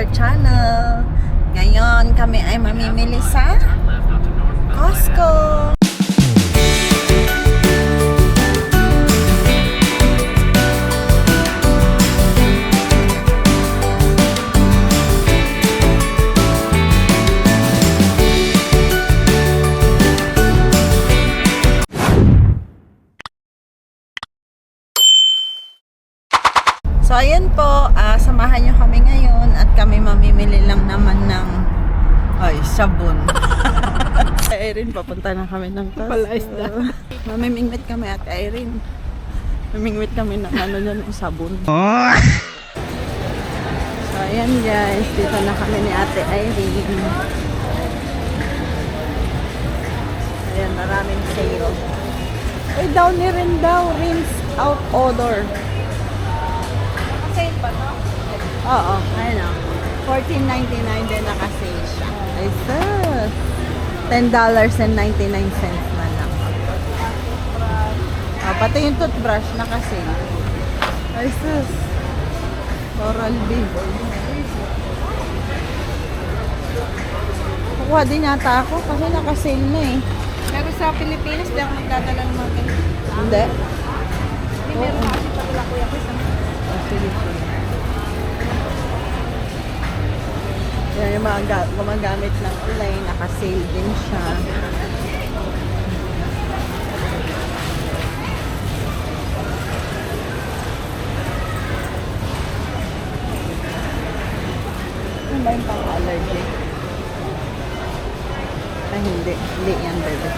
our channel. Ngayon, kami ay mamimili sa Costco. Sabon. Irene, papunta na kami ng Costco. Wala isda. Mamimingwit kami at Irene. Mamimingwit kami ng ano yan, ng sabon. So, ayan guys, dito na kami ni Ate Irene. Ayan, maraming sale. Ay, down ni rin daw, rinse out odor. Sale pa to? Oo, ayun o. 14.99 din naka-sale siya. Ay, sus. $10.99 na lang. Ah, pati yung toothbrush naka-sale. Ay, sus. Oral-B. Kukuha din yata ako kasi naka-sale na eh. Pero sa Pilipinas, di ako nagdadala ng mga ganito. Hindi. Hindi, meron kasi pala kuya ko sa Oh, Yan yung mga ga- gumagamit ng online, naka-sale din siya. Ano ba yung pang-allergy? Ay, hindi. Hindi yan, bebe.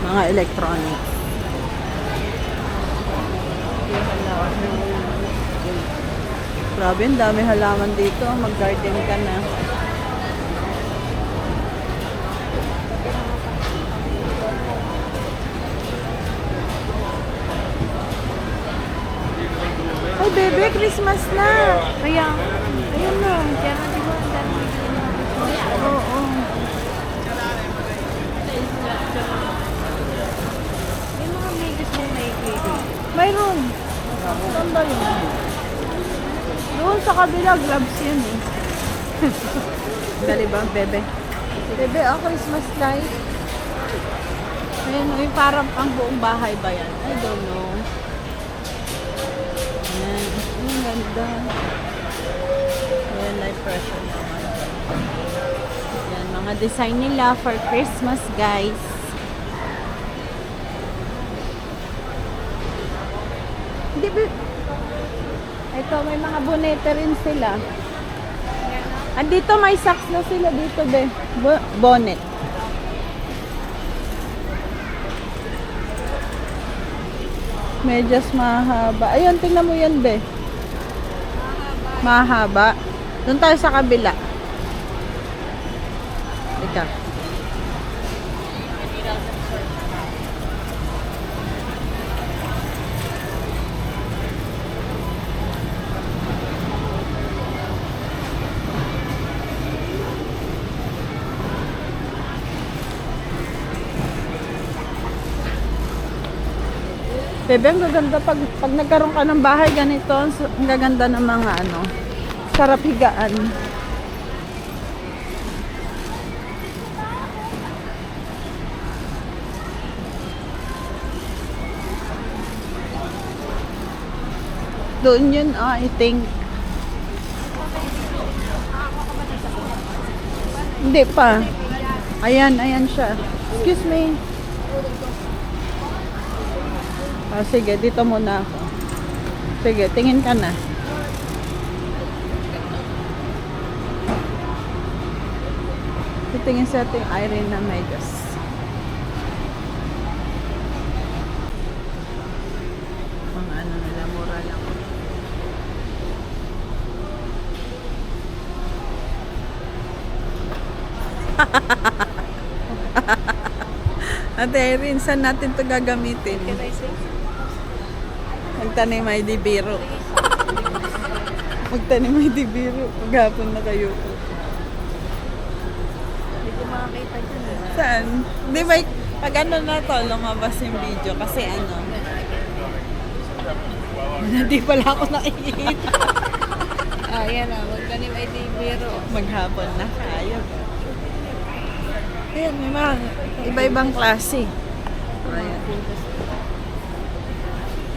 Mga electronics. Grabe, ang dami halaman dito. Mag-garden ka na. Ay, bebe, Christmas na. Kaya, Ayun na. kaya nga di ba, Oo. oo. May mga megas naikli dito. Mayroon. Saan ba yun? Doon sa kabila, gloves yan eh. Dali ba, bebe? Bebe, oh, Christmas light. Ayan, yung parang ang buong bahay ba yan? I don't know. Ayan, ang ganda. Ayan, light pressure naman. Ayan, mga design nila for Christmas, guys. Hindi ba? Ito, may mga bonete rin sila. Andito may socks na sila dito, be. Bo- bonnet. Medyas mahaba. Ayun, tingnan mo yan, be. Mahaba. Doon tayo sa kabila. Ika. Bebe, ang gaganda pag, pag nagkaroon ka ng bahay ganito, ang gaganda ng mga ano, sarap higaan. Doon yun, ah, I think. Hindi pa. Ayan, ayan siya. Excuse me. Ah, sige, dito muna ako. Sige, tingin ka na. Titingin sa ating Irene na medyas. Ano. Ate Irene, saan natin to gagamitin? Can I say? Magtanim ay di biro. Magtanim ay di biro. Paghapon na kayo. Hindi ko makakita dyan. Saan? Di ba, pag ano na to, lumabas yung video. Kasi ano, Hindi pala ako nakikita. Ah, yan na. Huwag ka ni may biro. Maghapon na tayo. Ayan, may mga iba-ibang klase. Ayan.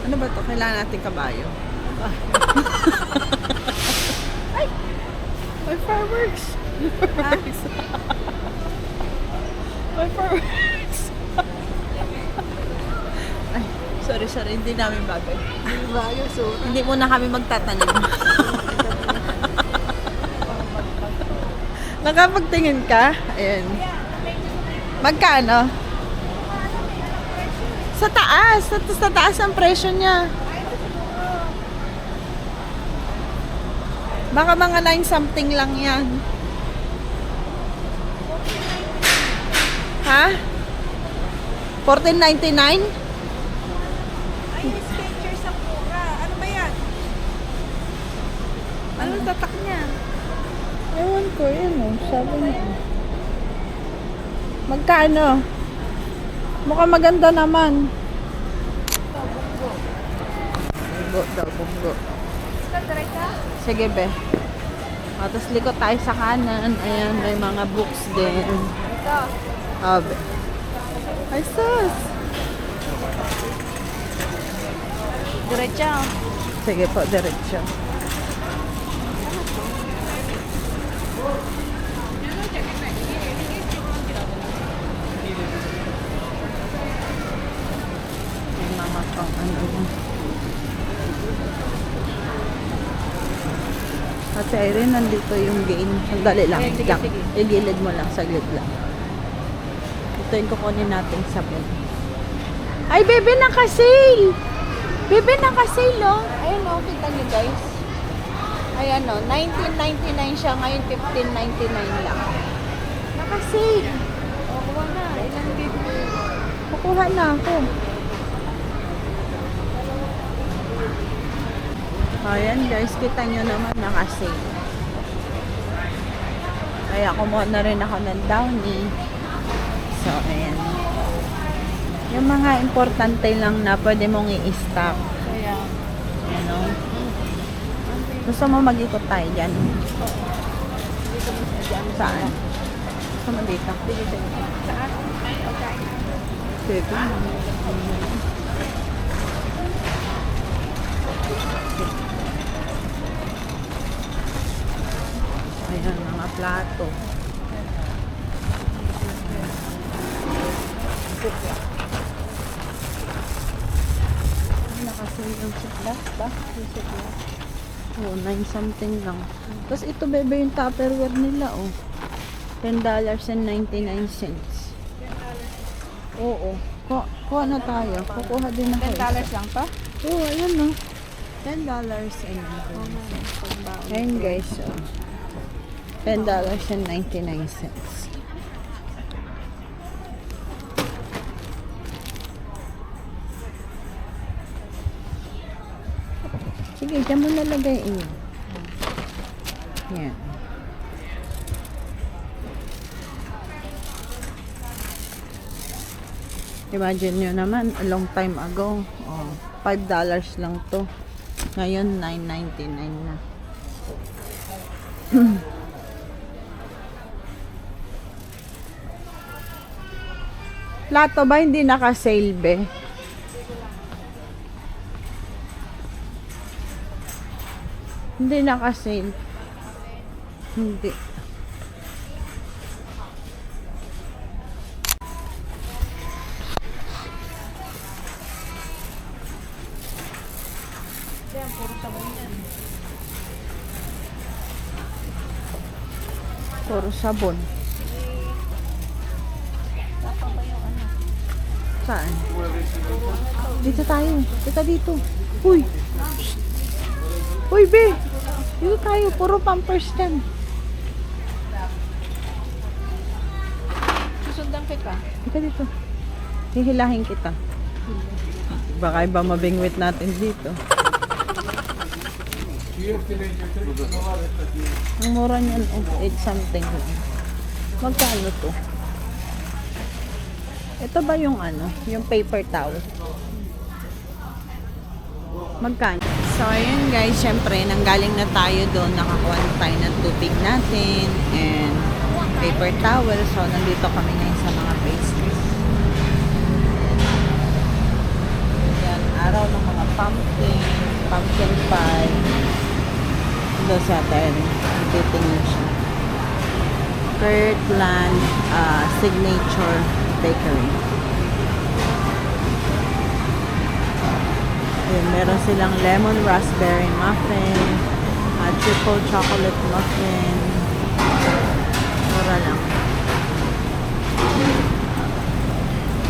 Ano ba to? Kailangan natin kabayo. Ay! May fireworks! Fireworks! May fireworks! Ay, sorry, sorry. Hindi namin bagay. Bago, so. Hindi muna kami magtatanim. Nakapagtingin ka? Ayan. Magkano? Sa taas. Sa, sa taas ang presyo niya. Baka mga 9 something lang yan. Ha? 14.99? Ay, Skechers sa mura. Ano ba yan? Ano tatak niya? Ewan ko, yun o. Sabi niya. Magkano? Mukhang maganda naman. Bunggo daw, bunggo. Sige, be. O, tapos likot tayo sa kanan. Ayan, may mga books din. Ito. O, be. Ay, sus! Diretso. Sige po, diretso. May mga pang ano. At Irene, nandito yung game. Sandali lang. Eh, sige, Diyak. sige. Igilid mo lang, saglit lang. Ito yung kukunin natin sabon. Ay, bebe, naka-sale! Bebe, naka-sale, oh. Ayun, oh, kita niyo, guys. Ayan, oh, 19.99 siya, ngayon 15.99 lang. Naka-sale. O, kuha na. Ilang bibiro? Kukuha na ako. Ayan, guys, kita nyo naman, naka-sale. Kaya kumuha na rin ako ng downy. So, ayan. Yung mga importante lang na pwede mong i-stock. Kaya. Ano? Gusto mo mag-ikot tayo dyan? Dyan. Saan? Gusto mo dito? Saan? Okay. Sige. Ayan, mga plato. Nakasin yung sitlas ba? Yung sitlas. Oh, 9 something lang. Tapos ito bebe yung tupperware nila oh. $10 and 99 cents. Oo. Ku kuha na tayo. Kukuha din ako. $10 lang pa? Oo, ayan no. $10 and 99 cents. Ayan guys. Oh. $10 and 99 cents. Sige, dyan mo nalagay eh. Yan. Imagine nyo naman, a long time ago, oh, $5 lang to. Ngayon, $9.99 na. Plato ba hindi naka-sale be? Hindi naka-sale. Hindi. Puro sabon. Saan? Dito tayo. Dito dito. Uy! Uy, be! Dito tayo. Puro pampers dyan. Susundan kita. Dito dito. Hihilahin kita. Baka iba mabingwit natin dito. Ang mura niyan, oh, 8 something lang. Magkano to? Ito ba yung ano, yung paper towel? Magkano? So, ayun guys, syempre, nanggaling na tayo doon, nakakuha na tayo ng tubig natin and paper towel. So, nandito kami ngayon sa mga pastries. Yan, araw ng mga pumpkin, pumpkin pie. Doon sa atin, titingin siya. Kirtland uh, Signature Bakery. Ayun, meron silang lemon raspberry muffin, uh, triple chocolate muffin. Mura lang.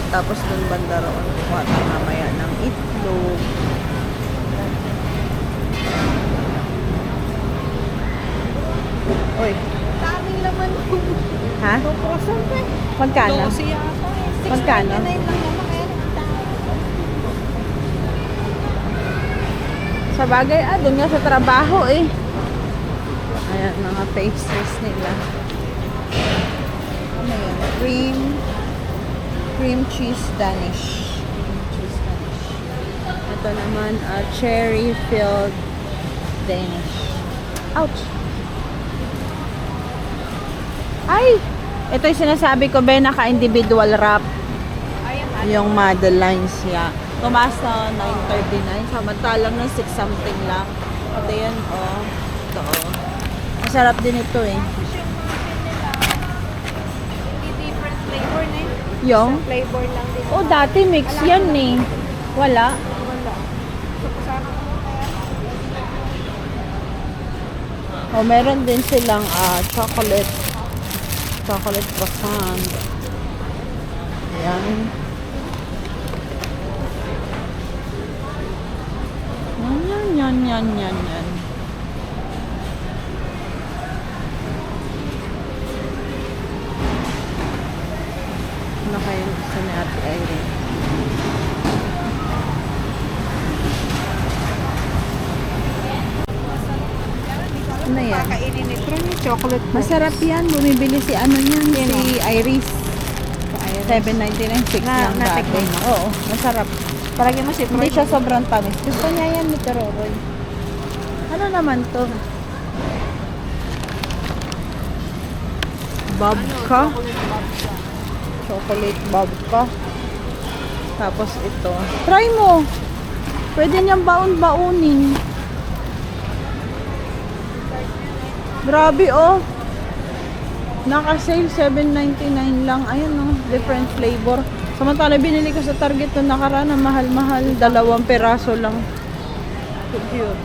Tapos dun banda roon, kuha tayo mamaya ng itlog. Uy, Daming laman po. ha? Pupusan pa eh. Magkano? Dosi yata. Magkano? 6.99 lang naman kaya nagtawag. Sa bagay, ah, doon nga sa trabaho eh. Ayan, mga pastries nila. Ano yan? Cream, cream cheese Danish. Cream cheese Danish. Ito naman, ah, cherry filled Danish. Ouch! Ay! Ito yung sinasabi ko, Ben, naka-individual wrap. Yung Madeline siya. Tumaas na 9.39. Samantalang ng 6 something lang. Ito yan, oh. Ito, oh. Masarap din ito eh. Different flavor na eh. Yung? Flavor lang din. Oh, dati mix yan eh. Wala. Wala. So, kasama ko. Oh, meron din silang ah, chocolate chocolate croissant. Ayan. Yan, yan, yan, yan, yan, yan. Ano gusto ni Ate Irene? Ano yan? Kakainin ni chocolate. Masarap yan. Bumibili si ano niyan, si Iris. 7.99, 6 Na- lang dati. Oo, masarap. Palagyan mo si Hindi siya sobrang tamis. Gusto niya yan ni Teroroy. Ano naman to? Babka. Chocolate babka. Tapos ito. Try mo. Pwede niyang baon-baonin. Grabe oh. Naka-sale 7.99 lang. Ayun oh, different flavor. Samantala binili ko sa Target to nakaraan na mahal-mahal, dalawang peraso lang. Cute.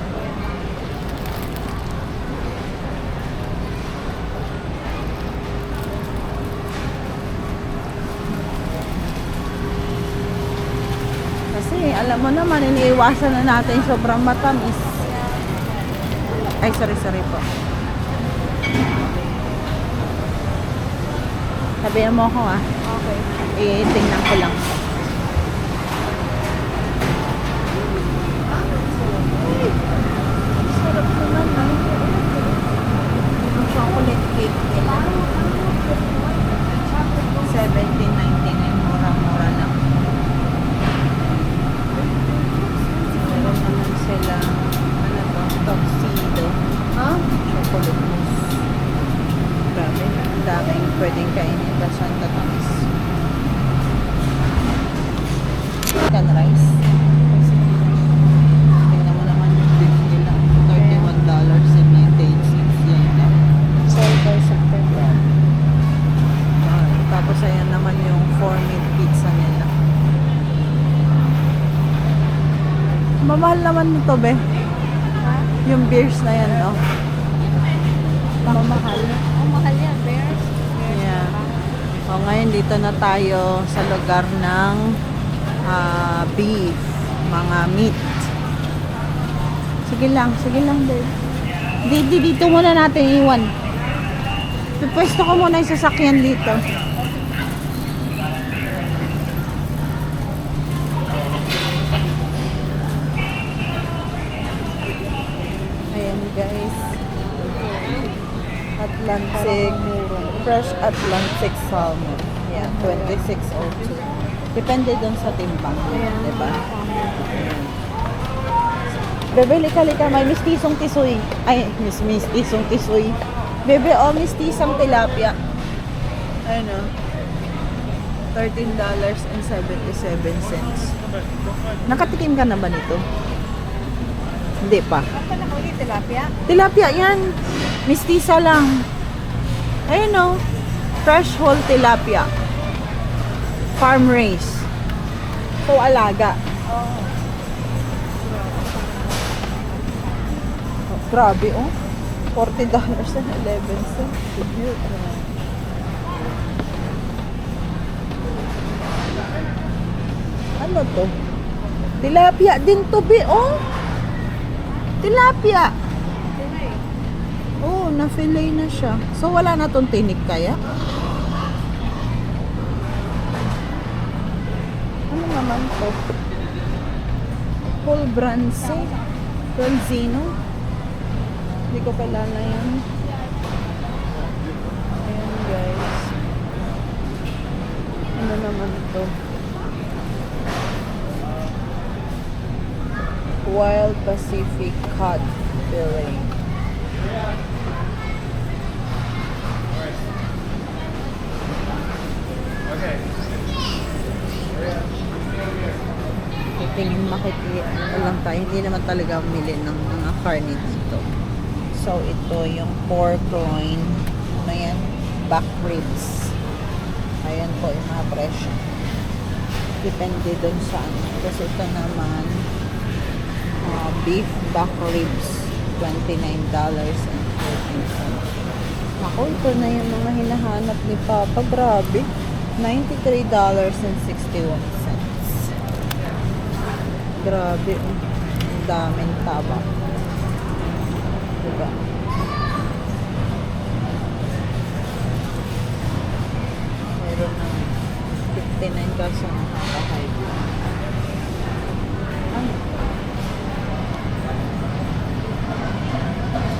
Kasi alam mo naman, iniiwasan na natin sobrang matamis. Ay, sorry, sorry po. Sabihan mo ako ah. Okay. Eh, tingnan ko lang. Sarap ko naman. Ang chocolate cake nila. 17.99. Mura-mura lang. Meron naman sila, ano to, tuxedo. Ha? Chocolate mousse. Grabe, ang daming pwedeng kainin. Basta ang tatamis. Chicken rice. Tingnan mo naman yung beef nila. $31.98 yan lang. Sold by September. Ah, Tapos ayan naman yung 4 meat pizza nila. Nito, be. Ha? Yung beers na yan, no? Mamahal. Oh, mahal yan. Bears. Yeah. So, ngayon dito na tayo sa lugar ng ah, beef, mga meat. Sige lang, sige lang, babe. Di, di, dito muna natin iwan. Pipwesto ko muna yung sasakyan dito. Ayan guys. Atlantic, fresh Atlantic salmon. Yan, 2602. Depende dun sa timbang. Diba? Ayan. Bebe, lika-lika. May mistisong tisoy. Ay, mis mistisong tisoy. Bebe, oh, mistisang tilapia. Ayun oh. $13.77. Nakatikim ka na ba nito? Hindi pa. Ano tilapia? Tilapia yan. Mistisa lang. Ayun o. Fresh whole tilapia. Farm raised. So, alaga. Oo. Oh, grabe oh. $40 and 11 cents. Ano to? Tilapia din to be oh. Tilapia. Na-fillet na siya. So, wala na tong tinik kaya? Ano naman to? Full bronze. Bronzino. Hindi ko kilala yan. Ayan guys. Ano naman to? Wild Pacific Cod Fillet. Titingin makikita lang tayo. Hindi naman talaga umili ng mga karne dito. So, ito yung pork loin. Ano yan? Back ribs. Ayan po yung mga presyo. Depende dun sa ano. Kasi ito naman, uh, beef back ribs. $29.14. Ako, ito na yung mga hinahanap ni Papa. Grabe. $93.61. Grabe. Ang daming taba. Diba? Meron ng 59 kaso nakaka-hype. Ano?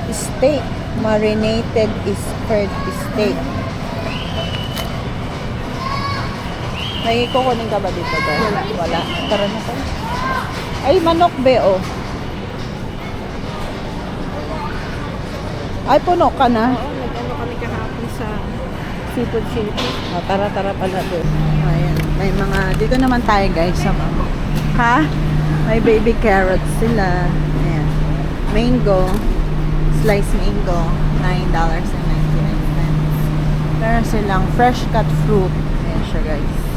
Steak. Marinated is curd steak. May kukunin ka ba dito? Dad? Wala. Wala. Tara na tayo. Ay, manok be, oh. Ay, puno ka na. Oo, nag-ano kami kahapon sa Seafood City. Oh, tara, tara pala doon. Ayan. May mga, dito naman tayo guys sa mga. Ha? May baby carrots sila. Ayan. Mango. Sliced mango. $9.99. Meron silang fresh cut fruit. Ayan siya guys.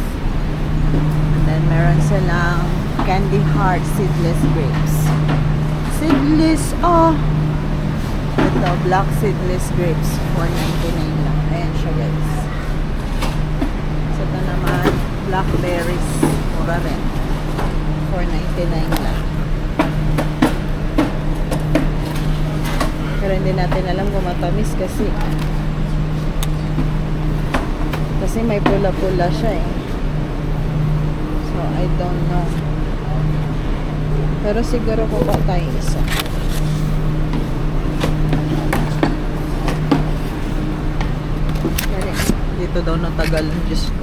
And then meron silang candy heart seedless grapes. Seedless, oh! Ito, black seedless grapes. $4.99 lang. Ayan siya guys. So, ito naman, blackberries. Mura rin. $4.99 lang. Pero hindi natin alam kung matamis kasi kasi may pula-pula siya eh. I don't know. Pero siguro kuha tayo isa. Dito daw natagal ang Diyos ko.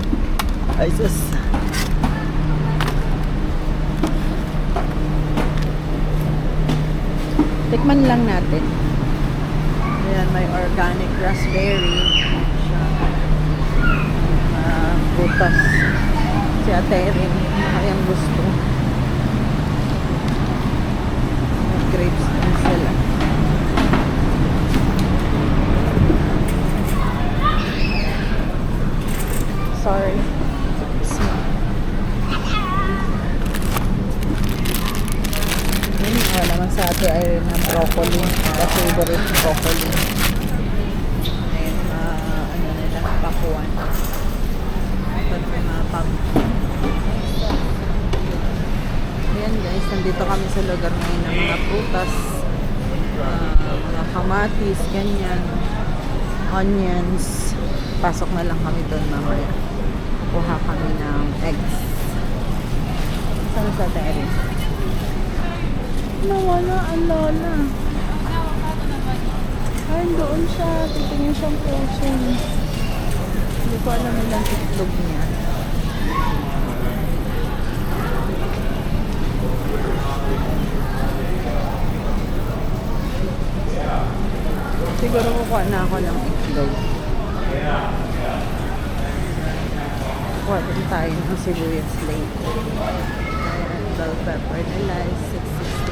Ay, sus. Tikman lang natin. Ayan, may organic raspberry. Siya. Ah, butas. Si Ate Erin, makayang gusto. May grapes din sila. Sorry. Yun, wala naman sa ate ay ng broccoli. The favorite broccoli. Nandito kami sa lugar ngayon ng mga prutas. ah, mga kamatis, ganyan. Onions. Pasok na lang kami doon mamaya. Kuha kami ng eggs. Saan sa dairy? Nawala ang lola. Ay, doon siya. Titingin siyang puso. Hindi ko alam ilang itlog niya. Kuha na ako ng itlog. Kuha din tayo ng sibuyas late. Bell pepper nila is 660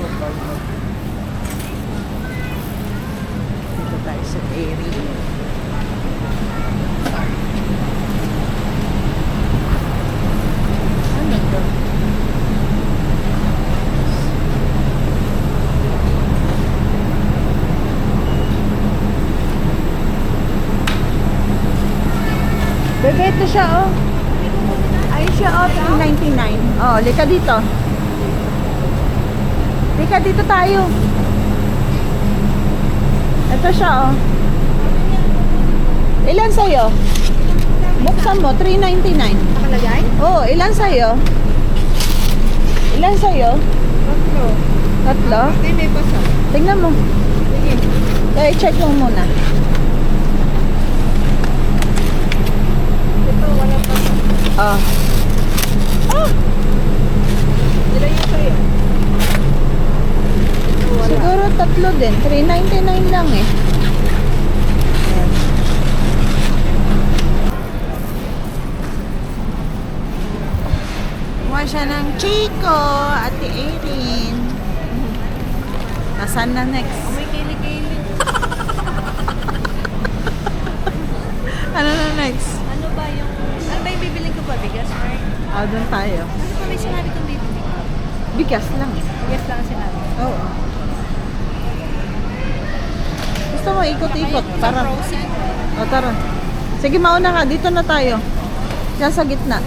Maganda. Dito tayo sa dairy. Ano to? Bebe, ito siya, oh. Ay, siya, oh. 399. Oh, lika dito. Lika dito tayo. Ito siya, oh. Ilan sa'yo? Buksan mo, 399. Nakalagay? Oh, ilan sa'yo? Ilan sa'yo? Tatlo. Tatlo? Hindi, may basa. Tingnan mo. Sige. Eh, check mo muna. Ito, wala Oh. Ah, sa'yo? Ito, wala. siguro tatlo din. 399 lang eh. Kuha siya ng Chico, Ate Erin. Nasaan na next? May kili-kili. Ano na next? Ba? Bigas, right? Ah, doon tayo. Ano ba may sinabi kong bibili? Bigas lang. Bigas lang ang sinabi. Oo. Gusto mo ikot-ikot para... Frozen. O tara. Sige, mauna ka. Dito na tayo. Diyan sa gitna.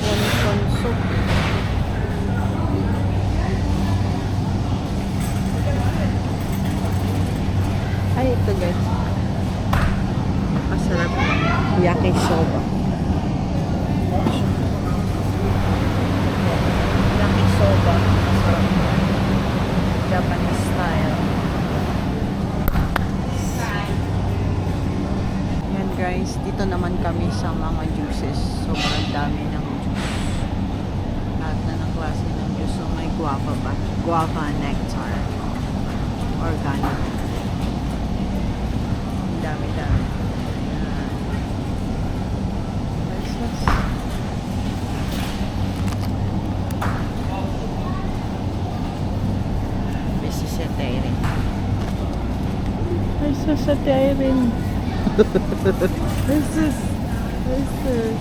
Wonton soup. Ay, ito guys. Masarap. Yakisoba. Yakisoba. Masarap. Japanese style. Yan guys, dito naman kami sa mga juices. Sobrang dami ng juice. Lahat na ng klase ng juice. So may guava ba? Guava nectar. Organic. Ang dami-dami. Si Tyrin. So sa Tyrin. Jesus. Jesus.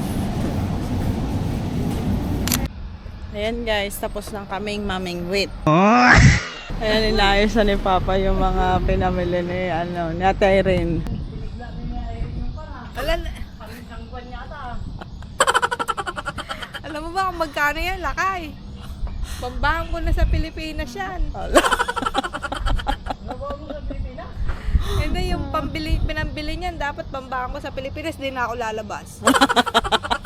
Ayan guys, tapos lang kaming maming wait. Ayan, inayos na ni Papa yung mga pinamili ni, ano, ni Ate Irene. Alam, Alam mo ba kung magkano yan, lakay? Pambahan ko na sa Pilipinas yan. Hindi, yung pambili, pinambili niyan, dapat pambahan ko sa Pilipinas, di na ako lalabas.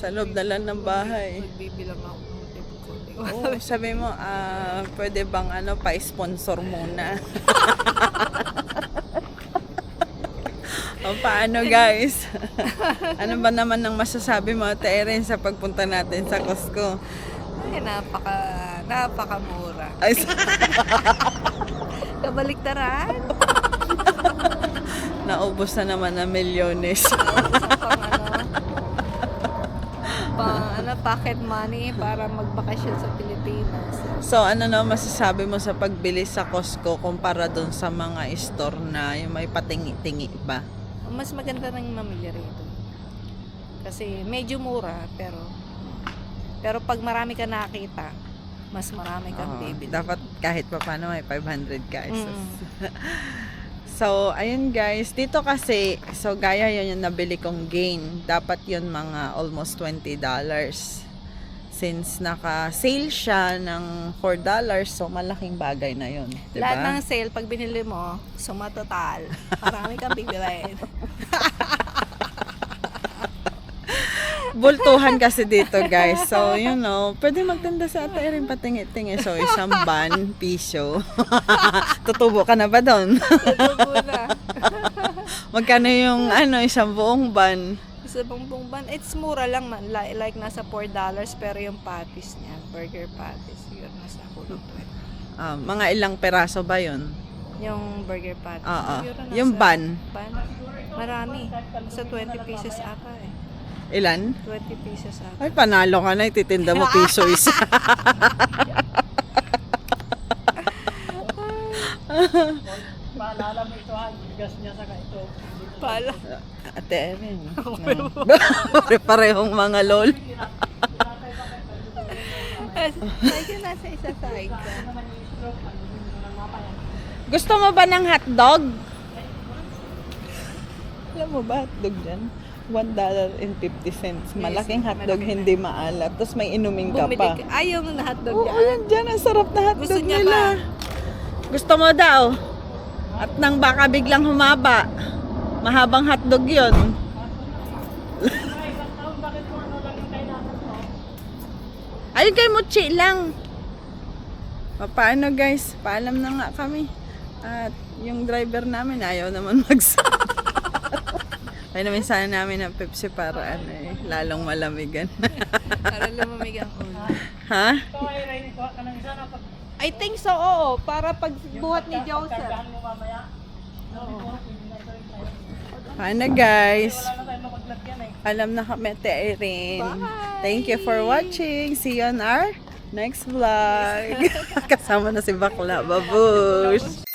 Sa loob na lang ng bahay. Magbibilang ako ng konti-konti. Oo, sabi mo, ah, pwede bang ano, pa-sponsor muna? o paano guys? ano ba naman ang masasabi mo, Ate Erin, sa pagpunta natin sa Costco? Ay, napaka, napakamura. Ay, Kabaliktaran. naubos na naman ng milyones. Sa pang ano, pocket money para magbakasyon sa Pilipinas. so, ano na masasabi mo sa pagbili sa Costco kumpara doon sa mga store na yung may patingi-tingi ba? Mas maganda nang mamili rito. Kasi medyo mura, pero pero pag marami ka nakita, mas marami kang Oo, bibili. dapat kahit pa paano may 500 ka. Mm. So, ayun guys, dito kasi, so gaya yun yung nabili kong gain. Dapat yun mga almost $20. Since naka-sale siya ng $4, so malaking bagay na yun. Diba? Lahat ng sale, pag binili mo, suma total. Marami kang bibilin. bultuhan kasi dito, guys. So, you know, pwede magtinda sa ate rin patingi-tingi. So, isang ban, piso. Tutubo ka na ba doon? Tutubo na. Magkano yung, ano, isang buong ban? Sa bongbong ban, it's mura lang man. Like, like nasa $4 pero yung patties niya, burger patties, yun nasa kulo Ah, mga ilang peraso ba yun? Yung burger patties. Oo. siguro nasa- Yung ban? Ban? Marami. Sa 20 pieces ata eh. Ilan? 20 pieces ata. Ay, panalo ka na. Ititinda mo piso isa. Pala. Ate Erin. Pare-parehong mga lol. Ay, ka nasa isa side ka. Gusto mo ba ng hotdog? Alam mo ba hotdog dyan? $1.50. Malaking hotdog, malaki hindi maalat. Tapos may inumin ka Bumili pa. ka. Ay, yung hotdog Oo, niya. yan dyan. Ang sarap na hotdog Gusto niya nila. Gusto mo daw? At nang baka biglang humaba. Mahabang hotdog yun. Ayun kay Mochi lang. Pa- Paano guys? Paalam na nga kami. At yung driver namin ayaw naman magsama. Ay namin sana namin ng Pepsi para ano eh, lalong malamigan. Para lumamig ang ulo. ha? I think so, oo. Para pag buhat ni Joseph. Paano guys? Alam na kami, Te Erin. Thank you for watching. See you on our next vlog. Kasama na si Bakla. Babush!